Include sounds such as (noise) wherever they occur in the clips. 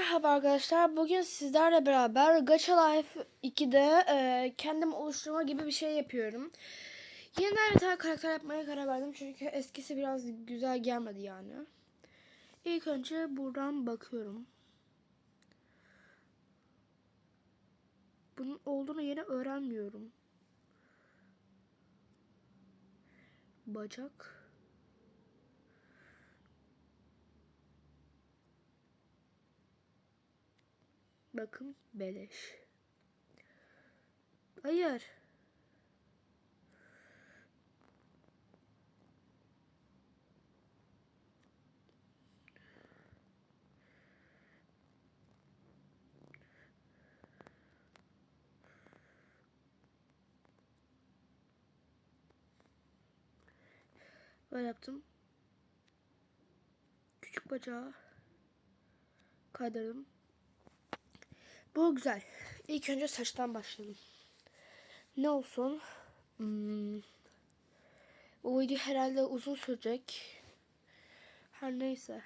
Merhaba arkadaşlar. Bugün sizlerle beraber Gacha Life 2'de e, kendim oluşturma gibi bir şey yapıyorum. Yeniden bir tane karakter yapmaya karar verdim. Çünkü eskisi biraz güzel gelmedi yani. İlk önce buradan bakıyorum. Bunun olduğunu yeni öğrenmiyorum. Bacak. Bakın beleş. Hayır. Böyle yaptım. Küçük bacağı kaydırdım. Bu güzel. İlk önce saçtan başlayalım. Ne olsun? Hmm. Bu video herhalde uzun sürecek. Her neyse.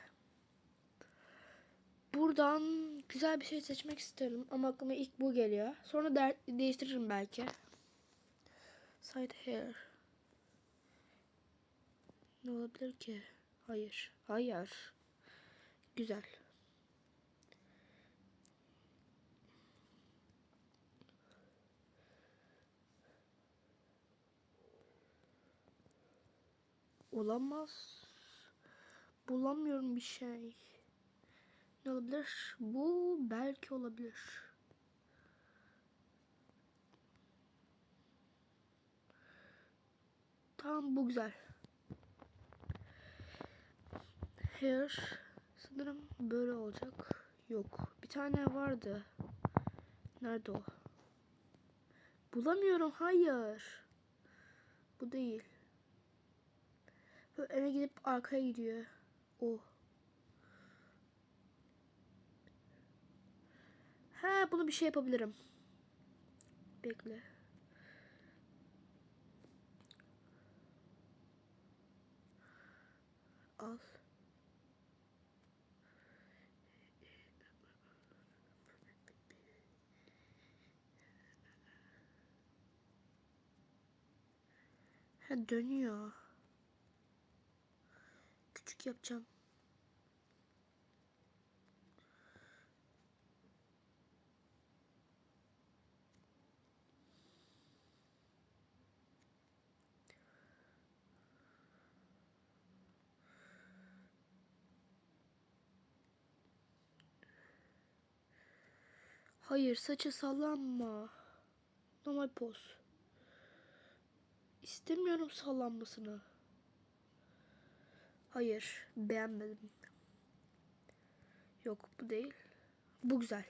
Buradan güzel bir şey seçmek isterim ama aklıma ilk bu geliyor. Sonra de değiştiririm belki. Side hair. Ne olabilir ki? Hayır. Hayır. Güzel. Olamaz. Bulamıyorum bir şey. Ne olabilir? Bu belki olabilir. Tamam bu güzel. Hair sanırım böyle olacak. Yok. Bir tane vardı. Nerede o? Bulamıyorum. Hayır. Bu değil. Öne gidip arkaya gidiyor. O. Ha bunu bir şey yapabilirim. Bekle. Al. Ha dönüyor. Küçük yapacağım. Hayır saçı sallanma. Normal poz. İstemiyorum sallanmasını. Hayır, beğenmedim. Yok, bu değil. Bu güzel.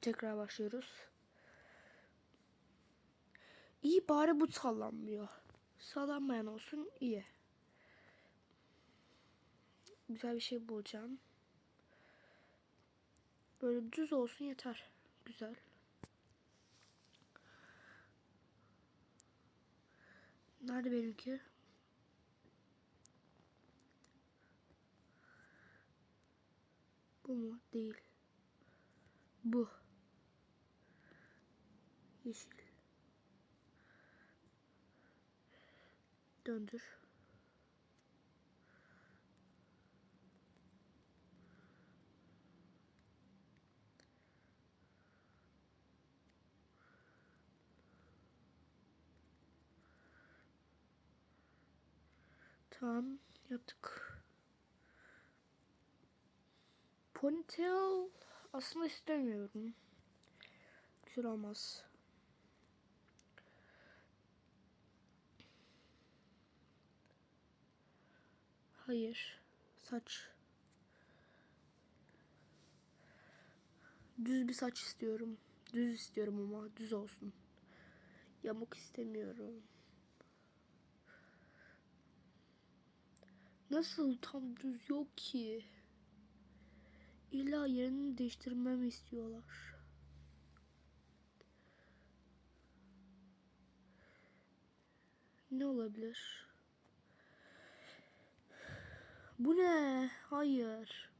Tekrar başlıyoruz. İyi bari bu sallanmıyor. Sallanmayan olsun iyi. Güzel bir şey bulacağım. Böyle düz olsun yeter. Güzel. Nerede benimki? Bu mu? Değil. Bu. Yeşil. Döndür. Tamam yaptık. Ponytail aslında istemiyorum. Güzel olmaz. Hayır. Saç. Düz bir saç istiyorum. Düz istiyorum ama düz olsun. Yamuk istemiyorum. Nasıl tam düz yok ki? İlla yerini değiştirmemi istiyorlar. Ne olabilir? Bu ne? Hayır.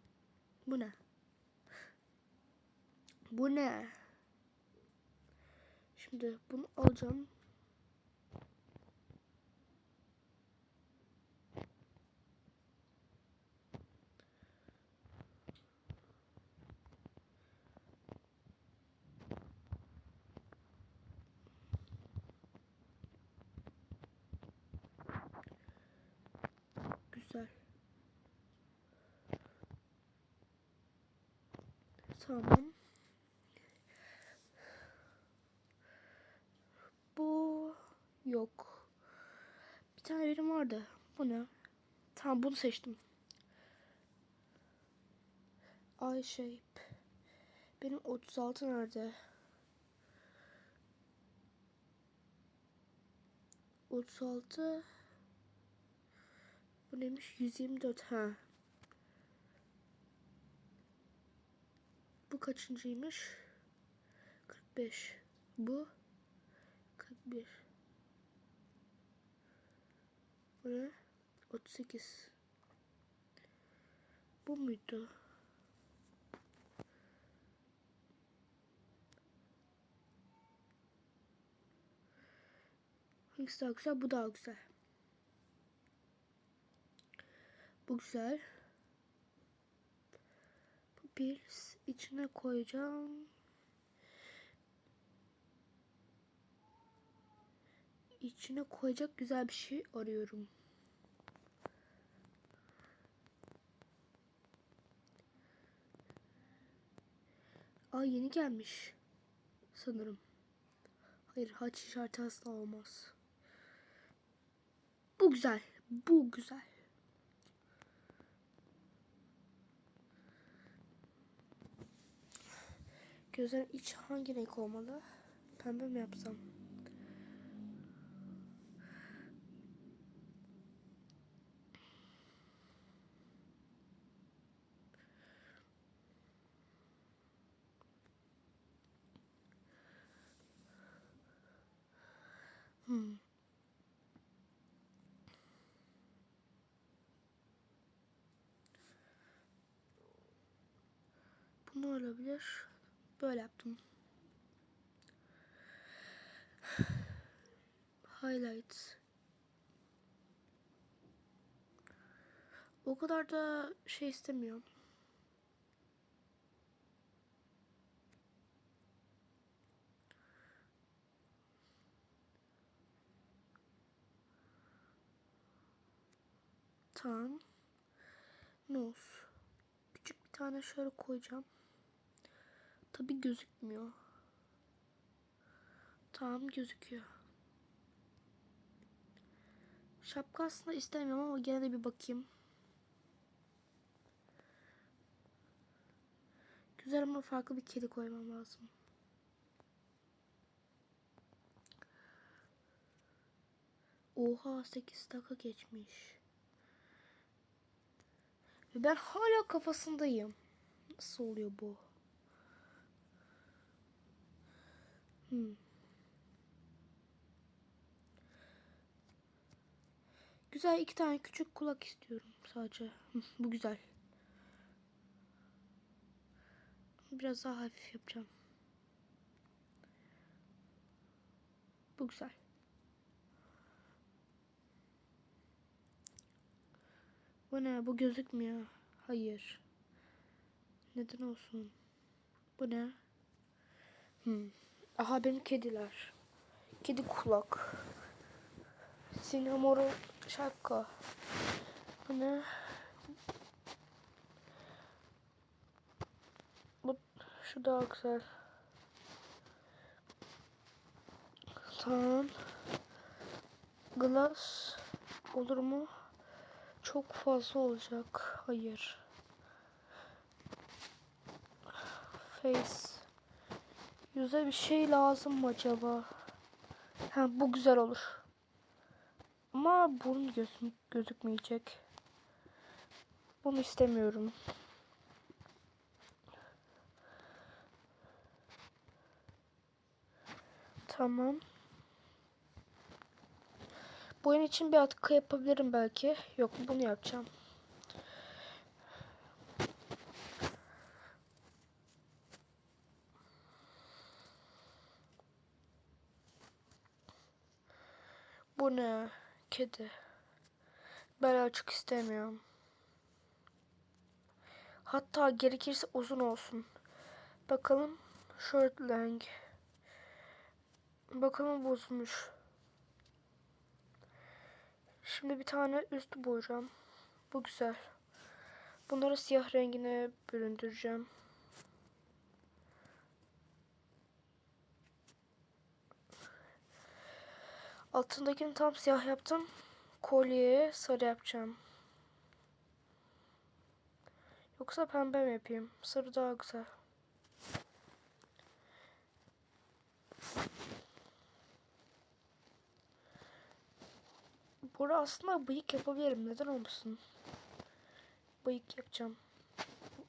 Bu ne? Bu ne? Şimdi bunu alacağım. Güzel. Tamam. Bu yok. Bir tane benim vardı. Bu ne? Tamam bunu seçtim. Eye shape. Benim 36 nerede? 36 Bu neymiş? 124 ha. Bu kaçıncıymış? 45. Bu 41. Bu ne? 38. Bu muydu? Hangisi daha güzel? Bu daha güzel. Bu güzel. Bu bir içine koyacağım. İçine koyacak güzel bir şey arıyorum. Aa yeni gelmiş. Sanırım. Hayır haç işareti asla olmaz. Bu güzel. Bu güzel. Gözlerin iç hangi renk olmalı? Pembe mi yapsam? Hmm. Bu ne olabilir? Böyle yaptım. Highlights. O kadar da şey istemiyorum. Tamam. Nose. Küçük bir tane şöyle koyacağım. Tabi gözükmüyor. Tamam gözüküyor. Şapka aslında istemiyorum ama gene de bir bakayım. Güzel ama farklı bir kedi koymam lazım. Oha 8 dakika geçmiş. Ve ben hala kafasındayım. Nasıl oluyor bu? Hmm. Güzel iki tane küçük kulak istiyorum sadece. (laughs) Bu güzel. Biraz daha hafif yapacağım. Bu güzel. Bu ne? Bu gözükmüyor. Hayır. Neden olsun? Bu ne? Hmm. Aha benim kediler. Kedi kulak. Sinemoru şapka. Bu ne? Bu şu daha güzel. Tamam. Glass olur mu? Çok fazla olacak. Hayır. Face. Yüze bir şey lazım mı acaba? Ha bu güzel olur. Ama burun göz gözükmeyecek. Bunu istemiyorum. Tamam. Oyun için bir atkı yapabilirim belki. Yok bunu yapacağım. Bu ne? Kedi. Ben açık istemiyorum. Hatta gerekirse uzun olsun. Bakalım short lang. Bakalım bozmuş. Şimdi bir tane üst boyayacağım. Bu güzel. Bunları siyah rengine büründüreceğim. Altındakini tam siyah yaptım. Kolyeye sarı yapacağım. Yoksa pembe mi yapayım? Sarı daha güzel. Burada aslında bıyık yapabilirim. Neden olmasın? Bıyık yapacağım.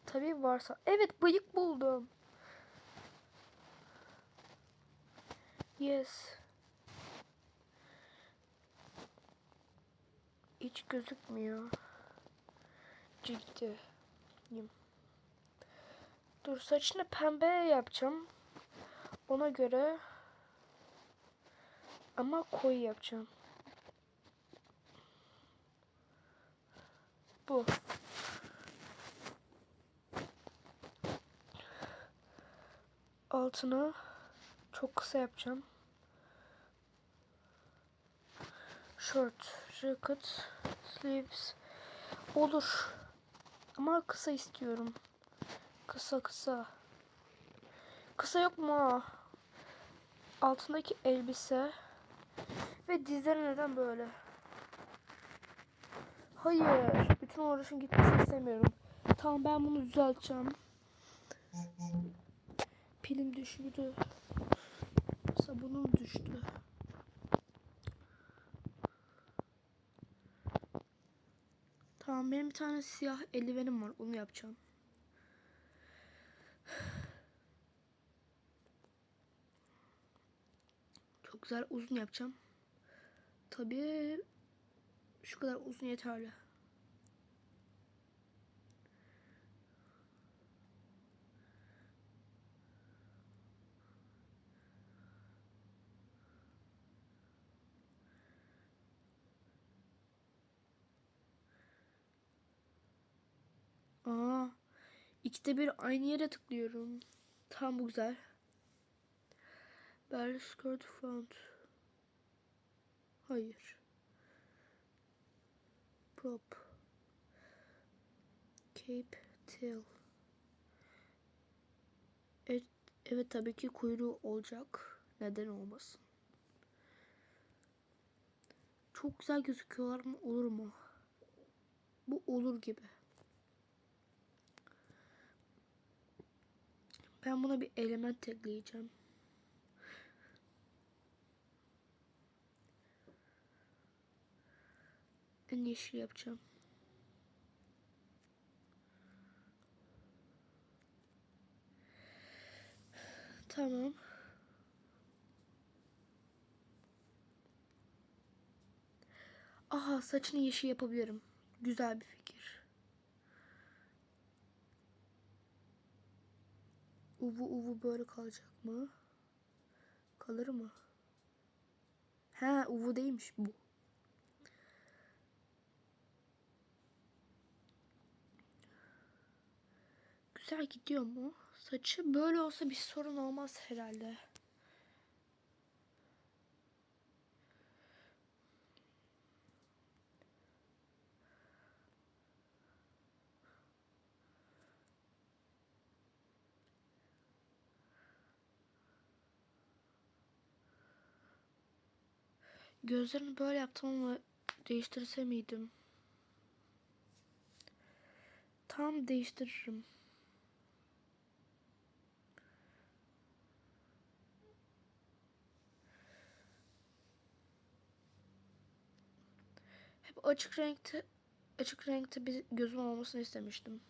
Tabii varsa. Evet bıyık buldum. Yes. Hiç gözükmüyor. Ciddi. Dur saçını pembe yapacağım. Ona göre ama koyu yapacağım. Bu. Altını çok kısa yapacağım. Short, jacket, sleeves olur. Ama kısa istiyorum. Kısa kısa. Kısa yok mu? Altındaki elbise ve dizleri neden böyle? Hayır. Bütün uğraşın gitmesini istemiyorum. Tamam ben bunu düzelteceğim. Pilim düşürdü. Sabunum düştü. Tamam benim bir tane siyah eldivenim var. Onu yapacağım. Çok güzel uzun yapacağım. Tabii şu kadar uzun yeterli. Aa, ikide bir aynı yere tıklıyorum. Tam bu güzel. Bell skirt front. Hayır. Prop. Cape tail. Evet, evet tabii ki kuyruğu olacak. Neden olmasın? Çok güzel gözüküyorlar mı? Olur mu? Bu olur gibi. Ben buna bir element ekleyeceğim. En yeşil yapacağım. Tamam. Aha saçını yeşil yapabilirim. Güzel bir fikir. Uvu uvu böyle kalacak mı? Kalır mı? He uvu değilmiş bu. Güzel gidiyor mu? Saçı böyle olsa bir sorun olmaz herhalde. Gözlerini böyle yaptım ama değiştirse miydim? Tam değiştiririm. Hep açık renkte açık renkte bir gözüm olmasını istemiştim.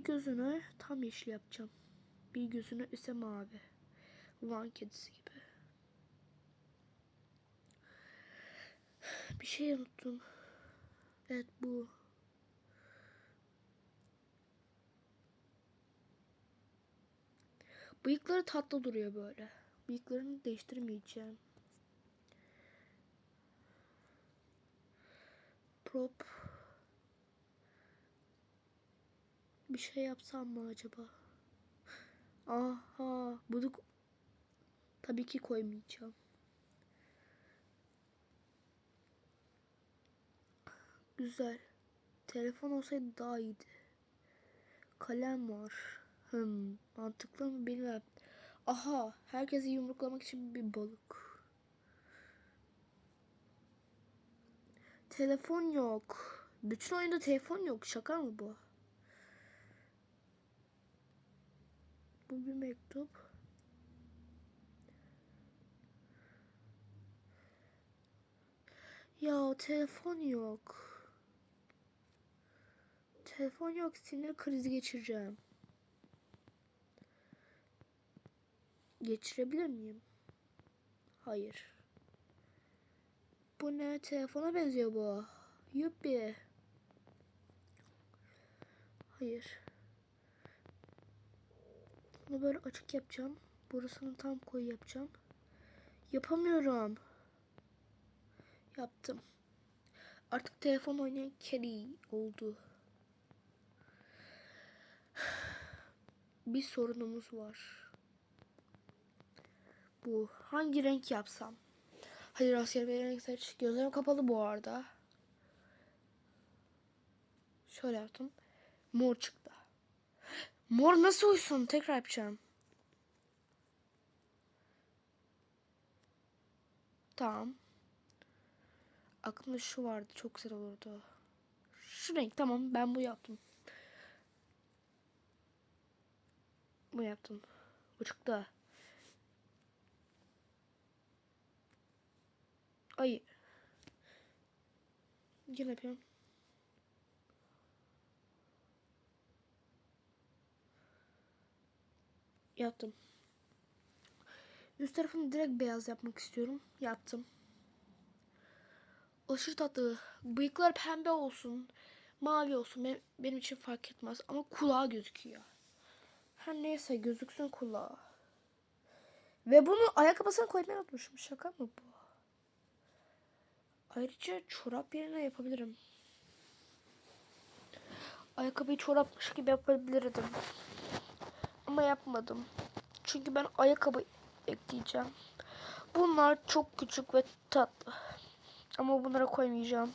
Bir gözünü tam yeşil yapacağım. Bir gözünü ise mavi. Van kedisi gibi. Bir şey unuttum. Evet bu. Bıyıkları tatlı duruyor böyle. Bıyıklarını değiştirmeyeceğim. Prop Bir şey yapsam mı acaba? Aha, bunu tabii ki koymayacağım. Güzel. Telefon olsaydı daha iyiydi. Kalem var. Hmm, mantıklı mı bilmem. Aha, herkesi yumruklamak için bir balık. Telefon yok. Bütün oyunda telefon yok. Şaka mı bu? Bu bir mektup. Ya telefon yok. Telefon yok. Sinir krizi geçireceğim. Geçirebilir miyim? Hayır. Bu ne? Telefona benziyor bu. Yuppi. Hayır. Bunu böyle açık yapacağım. Burasını tam koyu yapacağım. Yapamıyorum. Yaptım. Artık telefon oynayan kedi oldu. (sighs) Bir sorunumuz var. Bu. Hangi renk yapsam? Hadi rastgele bir renk seç. Gözlerim kapalı bu arada. Şöyle yaptım. Mor çıktı. Mor nasıl uysun? Tekrar yapacağım. Tamam. Aklımda şu vardı. Çok güzel olurdu. Şu renk tamam. Ben bu yaptım. Bu yaptım. Bu çıktı. Ay. Yine yapıyorum. Yaptım. Üst tarafını direkt beyaz yapmak istiyorum. Yaptım. Aşırı tatlı. Bıyıklar pembe olsun. Mavi olsun. Benim, benim için fark etmez. Ama kulağı gözüküyor. Her neyse gözüksün kulağı. Ve bunu ayakkabısına koymayı unutmuşum. Şaka mı bu? Ayrıca çorap yerine yapabilirim. Ayakkabıyı çorapmış gibi yapabilirdim. Ama yapmadım. Çünkü ben ayakkabı ekleyeceğim. Bunlar çok küçük ve tatlı. Ama bunlara koymayacağım.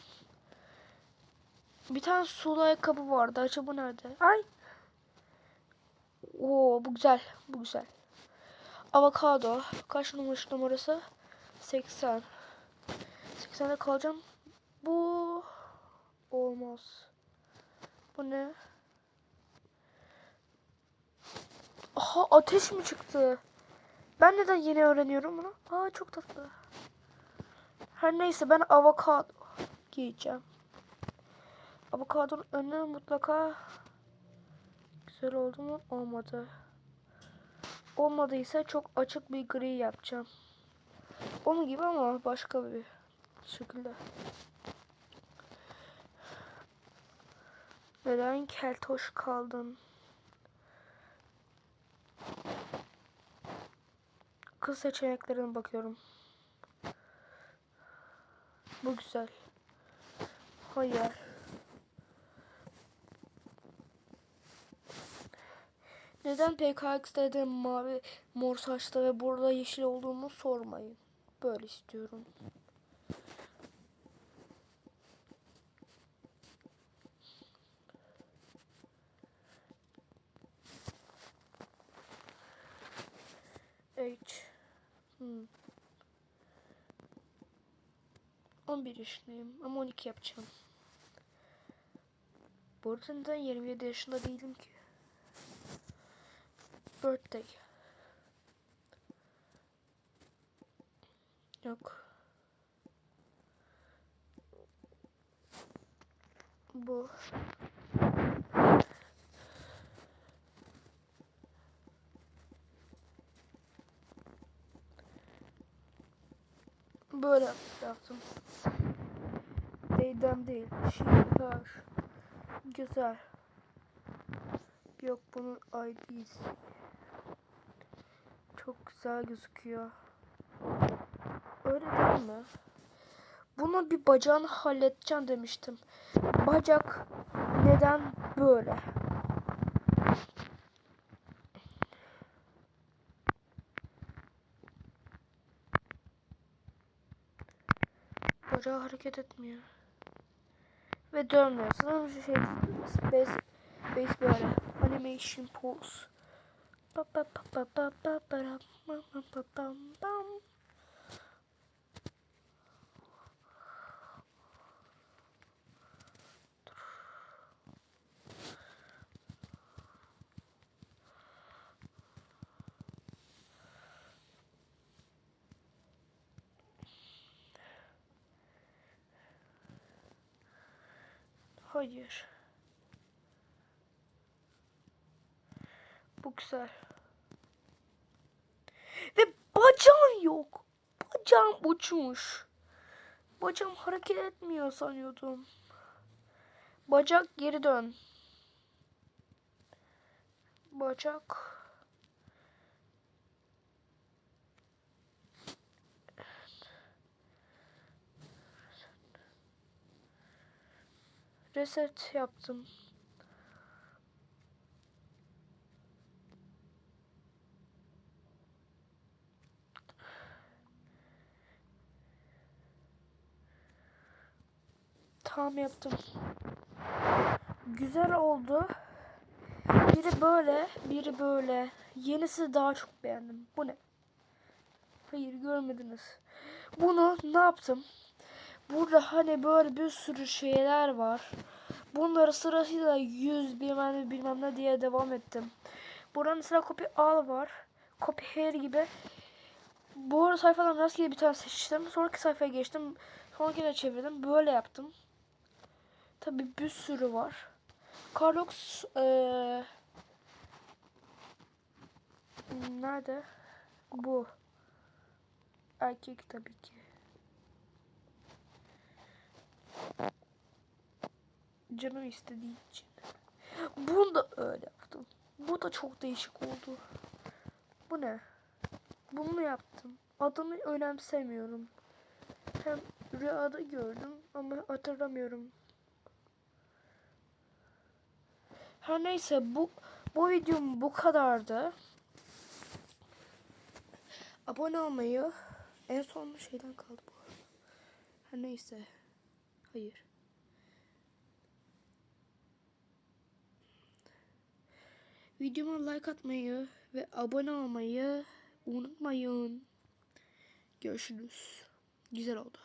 Bir tane sulu ayakkabı vardı. Acaba nerede? Ay. Oo bu güzel. Bu güzel. Avokado. Kaç numarası numarası? 80. 80'de kalacağım. Bu olmaz. Bu ne? Aha ateş mi çıktı? Ben neden yeni öğreniyorum bunu? Aa çok tatlı. Her neyse ben avokado giyeceğim. Avokadonun önüne mutlaka güzel oldu mu? Olmadı. Olmadıysa çok açık bir gri yapacağım. Onun gibi ama başka bir şekilde. Neden keltoş kaldın? Kız seçeneklerine bakıyorum. Bu güzel. Hayır. Neden PKX'de mavi mor saçlı ve burada yeşil olduğumu sormayın. Böyle istiyorum. H. Hmm. 11 yaşındayım ama 12 yapacağım. Bu arada neden 27 yaşında değilim ki? Birthday. Yok. Bu. Böyle yaptım. Değdem değil. Şiir. Güzel. Yok bunun ID'si. Çok güzel gözüküyor. Öyle değil mi? Buna bir bacağını halledeceğim demiştim. Bacak neden böyle? Bacağı hareket etmiyor. Ve dönmüyor. Sanırım şu şey base, base böyle. Animation pose. Pa pa pa pa pa pa para, pa pa pa pam pam. Hayır. Bu güzel. Ve bacağın yok. Bacağım uçmuş. Bacağım hareket etmiyor sanıyordum. Bacak geri dön. Bacak. Reset yaptım. Tamam yaptım. Güzel oldu. Biri böyle, biri böyle. Yenisi daha çok beğendim. Bu ne? Hayır görmediniz. Bunu ne yaptım? Burada hani böyle bir sürü şeyler var. Bunları sırasıyla 100 bilmem ne bilmem ne diye devam ettim. Burada mesela copy all var. Copy here gibi. Bu arada sayfadan rastgele bir tane seçtim. Sonraki sayfaya geçtim. Sonrakine çevirdim. Böyle yaptım. Tabi bir sürü var. Carlox ee, nerede? Bu. Erkek tabii ki. Canım istediği için. Bunu da öyle yaptım. Bu da çok değişik oldu. Bu ne? Bunu yaptım. Adını önemsemiyorum. Hem rüyada gördüm ama hatırlamıyorum. Her neyse bu bu videom bu kadardı. Abone olmayı en son şeyden kaldı bu. Her neyse. Hayır. Videoma like atmayı ve abone olmayı unutmayın. Görüşürüz. Güzel oldu.